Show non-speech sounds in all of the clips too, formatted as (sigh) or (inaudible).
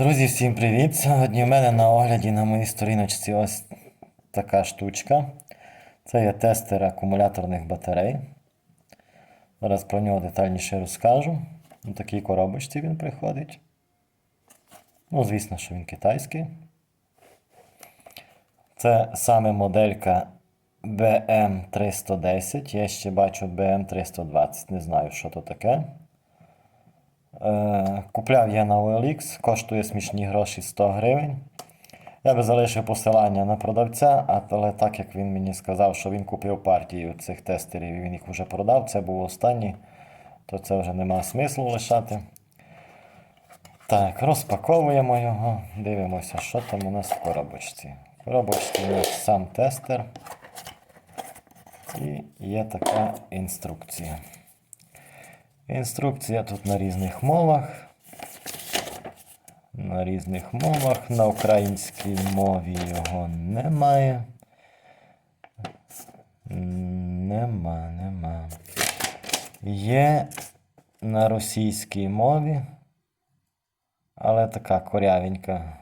Друзі, всім привіт! Сьогодні в мене на огляді на моїй сторіночці ось така штучка. Це є тестер акумуляторних батарей. Зараз про нього детальніше розкажу. У такій коробочці він приходить. Ну, звісно, що він китайський. Це саме моделька BM310. Я ще бачу BM320. Не знаю, що то таке. Е, Купляв я на OLX, коштує смішні гроші 100 гривень. Я би залишив посилання на продавця, але так як він мені сказав, що він купив партію цих тестерів і він їх вже продав, це був останній, то це вже нема смислу лишати. Так, розпаковуємо його, дивимося, що там у нас в коробочці. В коробочці у нас сам тестер і є така інструкція. Інструкція тут на різних мовах. На різних мовах. На українській мові його немає. Нема, нема. Є на російській мові. Але така корявенька.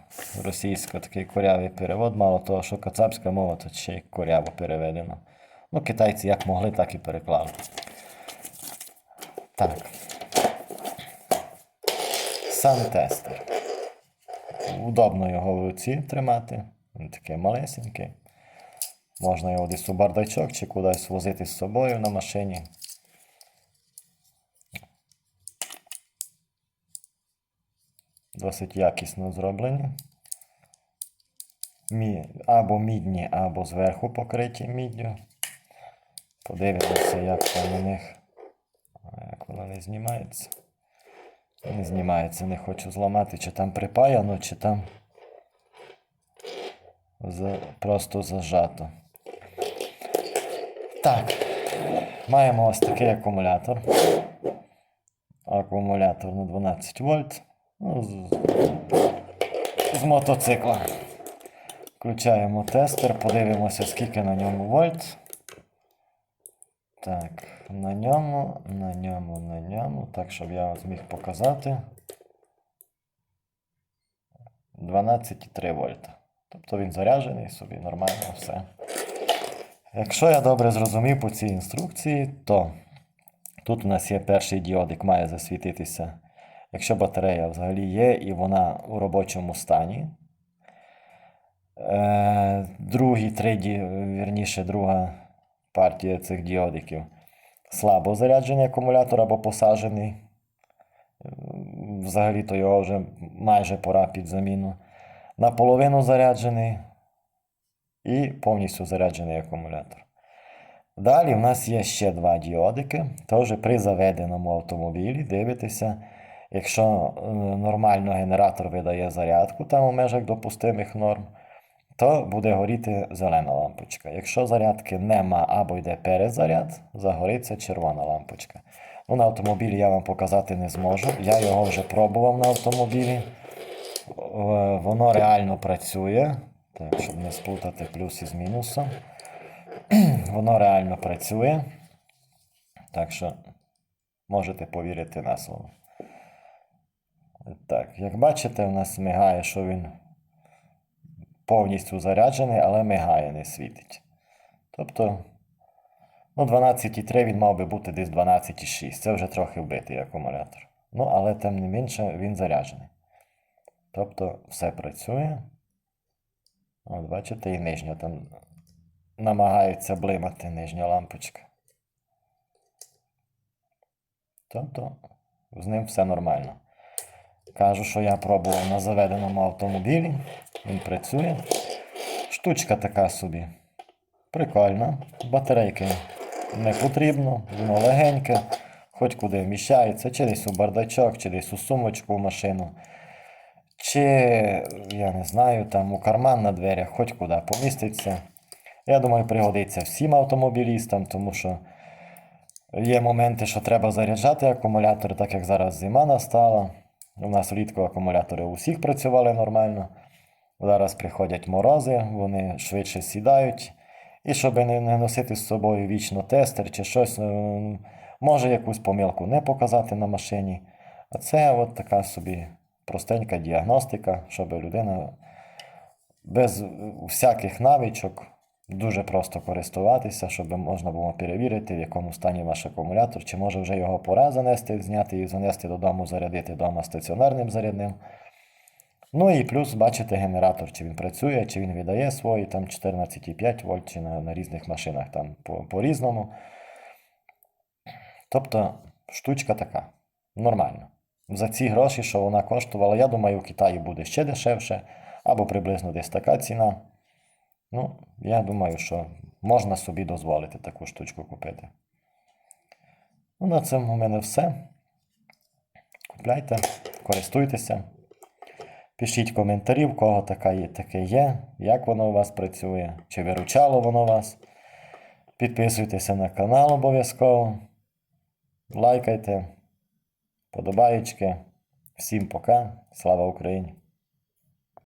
Російська такий корявий перевод. Мало того, що кацапська мова, тут ще й коряво переведено. Ну, китайці як могли, так і переклали. Так. Сам тестер. Удобно його в руці тримати. Він такий малесенький. Можна його десь у бардачок чи кудись возити з собою на машині. Досить якісно зроблені. Мі... Або мідні, або зверху покриті міддю. Подивимося, як там у них. Не знімається. Не знімається, не хочу зламати, чи там припаяно, чи там просто зажато. Так, маємо ось такий акумулятор. Акумулятор на 12 вольт. Ну, з... з мотоцикла. Включаємо тестер, подивимося, скільки на ньому вольт. Так, на ньому, на ньому, на ньому. Так, щоб я зміг показати. 12,3 вольта. Тобто він заряджений собі, нормально все. Якщо я добре зрозумів по цій інструкції, то тут у нас є перший діодик, має засвітитися. Якщо батарея взагалі є і вона у робочому стані. Е, Другі три, вірніше, друга партія цих діодиків. Слабо заряджений акумулятор або посаджений. Взагалі-то його вже майже пора під заміну. Наполовину заряджений і повністю заряджений акумулятор. Далі в нас є ще два діодики. Тож при заведеному автомобілі дивитеся, якщо е, нормально генератор видає зарядку там у межах допустимих норм, то буде горіти зелена лампочка. Якщо зарядки нема або йде перезаряд, загориться червона лампочка. Ну, на автомобілі я вам показати не зможу. Я його вже пробував на автомобілі. Е, Воно реально працює. Так, щоб не сплутати плюс із мінусом. (clears throat) Воно реально працює. Так що можете повірити на слово. Так, як бачите, у нас мигає, що він повністю заряджений, але мигає, не світить. Тобто, ну, 12,3 він мав би бути десь 12,6. Це вже трохи вбитий акумулятор. Ну, але тим не менше він заряджений. Тобто все працює. От, бачите, і нижня там намагається блимати нижня лампочка. Тобто з ним все нормально. Кажу, що я пробував на заведеному автомобілі. Він працює. Штучка така собі. Прикольна. Батарейки не потрібно, воно легеньке, хоч куди вміщається, чи десь у бардачок, чи десь у сумочку в машину. Чи, я не знаю, там у карман на дверях, хоч куди поміститься. Я думаю, пригодиться всім автомобілістам, тому що є моменти, що треба заряджати акумулятор, так як зараз зима настала. У нас влітку акумулятори у всіх працювали нормально. Зараз приходять морози, вони швидше сідають. І щоб не, не носити з собою вічно тестер чи щось, е, може якусь помилку не показати на машині. А це от така собі простенька діагностика, щоб людина без всяких навичок дуже просто користуватися, щоб можна було перевірити, в якому стані ваш акумулятор, чи може вже його пора занести, зняти і занести додому, зарядити вдома стаціонарним зарядним. Ну і плюс бачите генератор, чи він працює, чи він видає свої там 14,5 вольт, чи на, на різних машинах там по- по-різному. Тобто штучка така, нормальна. За ці гроші, що вона коштувала, я думаю, у Китаї буде ще дешевше, або приблизно десь така ціна. Ну, я думаю, що можна собі дозволити таку штучку купити. Ну, на цьому у мене все. Купляйте, користуйтеся. Пишіть коментарі, в кого така є, таке є, як воно у вас працює, чи виручало воно вас. Підписуйтеся на канал обов'язково. Лайкайте, подобаєчки. Всім пока. Слава Україні!